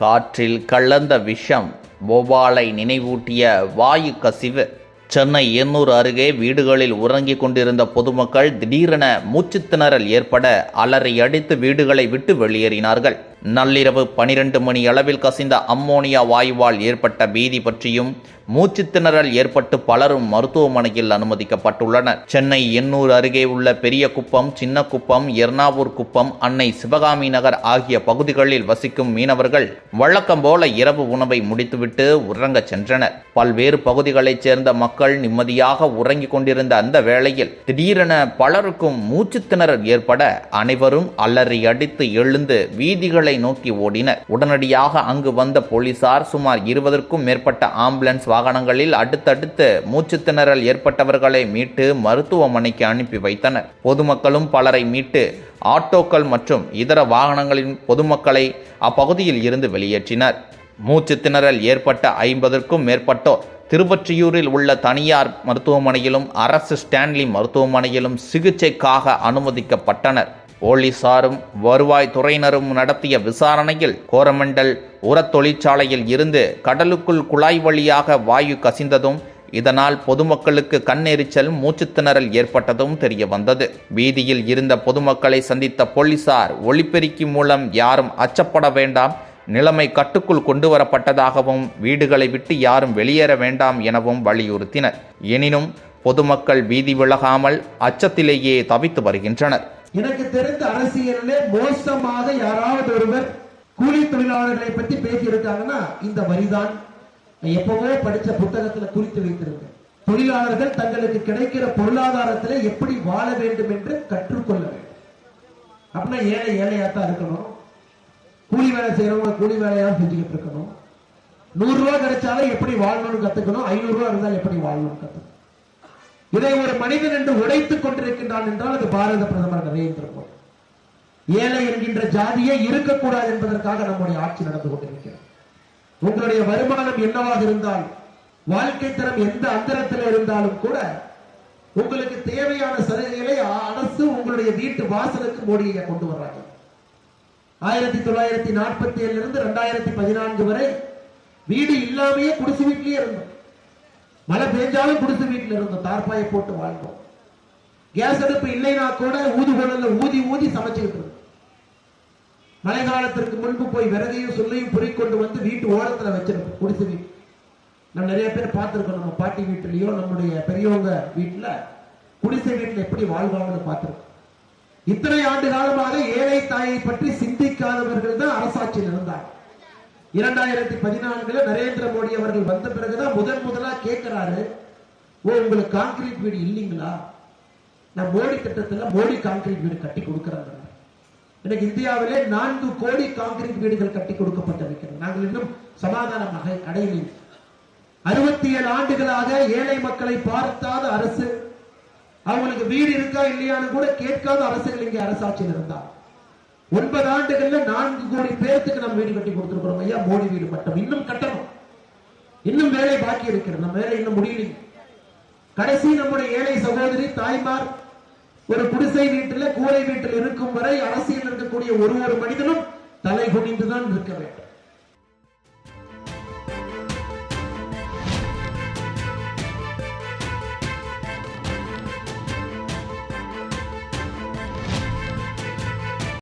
காற்றில் கலந்த விஷம் போபாலை நினைவூட்டிய வாயு கசிவு. சென்னை எண்ணூர் அருகே வீடுகளில் உறங்கிக் கொண்டிருந்த பொதுமக்கள் திடீரென மூச்சுத்திணறல் ஏற்பட அலறி அடித்து வீடுகளை விட்டு வெளியேறினார்கள். நள்ளிரவு பனிரெண்டு மணி அளவில் கசிந்த அம்மோனியா வாயுவால் ஏற்பட்ட பீதி பற்றியும் மூச்சு திணறல் ஏற்பட்டு பலரும் மருத்துவமனையில் அனுமதிக்கப்பட்டுள்ளனர். சென்னை எண்ணூர் அருகே உள்ள பெரிய குப்பம் சின்ன குப்பம் எர்ணாவூர் குப்பம் அன்னை சிவகாமி நகர் ஆகிய பகுதிகளில் வசிக்கும் மீனவர்கள் வழக்கம் போல இரவு உணவை முடித்துவிட்டு உறங்கச் சென்றனர். பல்வேறு பகுதிகளைச் சேர்ந்த மக்கள் நிம்மதியாக உறங்கிக் கொண்டிருந்த அந்த வேளையில் திடீரென பலருக்கும் மூச்சு திணறல் ஏற்பட அனைவரும் அலறி அடித்து எழுந்து வீதிகளை நோக்கி ஓடினர். உடனடியாக அங்கு வந்த போலீசார் சுமார் இருபதற்கும் மேற்பட்ட ஆம்புலன்ஸ் வாகனங்களில் அடுத்தடுத்து மூச்சு திணறல் ஏற்பட்டவர்களை மீட்டு மருத்துவமனைக்கு அனுப்பி வைத்தனர். பொதுமக்களும் பலரை மீட்டு ஆட்டோக்கள் மற்றும் இதர வாகனங்களின் பொதுமக்களை அப்பகுதியில் இருந்து வெளியேற்றினர். மூச்சு திணறல் ஏற்பட்ட ஐம்பதற்கும் மேற்பட்டோர் திருவொற்றியூரில் உள்ள தனியார் மருத்துவமனையிலும் அரசு ஸ்டான்லி மருத்துவமனையிலும் சிகிச்சைக்காக அனுமதிக்கப்பட்டனர். போலீசாரும் வருவாய் துறையினரும் நடத்திய விசாரணையில் கோரமண்டல் உரத் தொழிற்சாலையில் இருந்து கடலுக்குள் குழாய் வழியாக வாயு கசிந்ததும் இதனால் பொதுமக்களுக்கு கண்ணெரிச்சல் மூச்சுத்திணறல் ஏற்பட்டதும் தெரிய வந்தது. வீதியில் இருந்த பொதுமக்களை சந்தித்த போலீசார் ஒளிப்பெருக்கி மூலம் யாரும் அச்சப்பட வேண்டாம் நிலைமை கட்டுக்குள் கொண்டு வரப்பட்டதாகவும் வீடுகளை விட்டு யாரும் வெளியேற வேண்டாம் எனவும் வலியுறுத்தினர். எனினும் பொதுமக்கள் வீதி விலகாமல் அச்சத்திலேயே தவித்து வருகின்றனர். எனக்கு தெரிந்த அரசியலிலே மோசமாக யாராவது ஒருவர் கூலி தொழிலாளர்களை பற்றி பேசியிருக்காங்கன்னா இந்த வரிதான். எப்பவுமே படிச்ச புத்தகத்துல குறித்து வைத்திருக்கேன். தொழிலாளர்கள் தங்களுக்கு கிடைக்கிற பொருளாதாரத்துல எப்படி வாழ வேண்டும் என்று கற்றுக்கொள்ள வேண்டும். அப்படின்னா ஏழை ஏழையாத்தான் இருக்கணும். கூலி வேலை செய்யறவங்க கூலி வேலையா செஞ்சுக்கிட்டு இருக்கணும். நூறு ரூபாய் கிடைச்சாலும் எப்படி வாழணும்னு கத்துக்கணும். ஐநூறு ரூபாய் இருந்தால் எப்படி வாழணும்னு கத்துக்கணும். இதை ஒரு மனிதன் என்று உடைத்துக் கொண்டிருக்கின்றான் என்றால் அது பாரத பிரதமர் நரேந்திர மோடி ஏழை என்கின்ற ஜாதியே இருக்கக்கூடாது என்பதற்காக நம்முடைய ஆட்சி நடந்து கொண்டிருக்கிறது. உங்களுடைய வருமானம் என்னவாக இருந்தால் வாழ்க்கை தரம் எந்த அந்தரத்தில் இருந்தாலும் கூட உங்களுக்கு தேவையான சலுகைகளை அரசு உங்களுடைய வீட்டு வாசலுக்கு மோடியை கொண்டு வர்றாங்க. ஆயிரத்தி தொள்ளாயிரத்தி நாற்பத்தி ஏழுல இருந்து ரெண்டாயிரத்தி பதினான்கு வரை வீடு இல்லாமையே குடிசை வீட்டிலேயே இருந்தோம். மழை பெஞ்சாலும் குடிசை வீட்டில் இருந்தோம் தார்பாயை போட்டு வாழ்ந்தோம். கேஸ் அடுப்பு இல்லைன்னா கூட ஊதுகுழல்ல ஊதி ஊதி சமைச்சுக்கிட்டு இருந்தோம். மழை காலத்திற்கு முன்பு போய் விறகையும் சொல்லையும் பொறிக்கொண்டு வந்து வீட்டு ஓரத்தில் வச்சிருப்போம் குடிசை வீட்டு நம்ம நிறைய பேர் பார்த்துருக்கோம் நம்ம பாட்டி வீட்டிலையோ நம்முடைய பெரியவங்க வீட்டுல குடிசை வீட்டில் எப்படி வாழ்வாங்கன்னு பார்த்துருக்கோம். இத்தனை ஆண்டு காலமாக ஏழை தாயை பற்றி சிந்திக்காதவர்கள் தான் அரசாட்சியில் இருந்தார்கள் இரண்டாயிரத்தி பதினான்குல நரேந்திர மோடி அவர்கள் வந்த பிறகுதான் முதன் முதலா கேட்கிறாரு ஓ உங்களுக்கு கான்கிரீட் வீடு இல்லைங்களா? நான் மோடி திட்டத்துல மோடி கான்கிரீட் வீடு கட்டி கொடுக்கிறாங்க எனக்கு இந்தியாவிலே நான்கு கோடி கான்கிரீட் வீடுகள் கட்டி கொடுக்கப்பட்டிருக்கிறது. நாங்கள் இன்னும் சமாதானமாக அடையவில்லை அறுபத்தி ஏழு ஆண்டுகளாக ஏழை மக்களை பார்த்தாத அரசு அவங்களுக்கு வீடு இருக்கா இல்லையான்னு கூட கேட்காத அரசுகள் இங்கே அரசாட்சியில் இருந்தார் ஒன்பது ஆண்டுகள்ல நான்கு கோடி பேர்த்துக்கு நம்ம வீடு கட்டி கொடுத்திருக்கிறோம் ஐயா. மோடி வீடு மட்டும். இன்னும் கட்டணும். இன்னும் வேலை பாக்கி இருக்கிறது. நம்ம வேலை இன்னும் முடியல. கடைசி நம்முடைய ஏழை சகோதரி தாய்மார் ஒரு குடிசை வீட்டில் கூரை வீட்டில் இருக்கும் வரை அரசியல் இருக்கக்கூடிய ஒரு ஒரு மனிதனும் தலை குனிந்துதான் இருக்க வேண்டும்.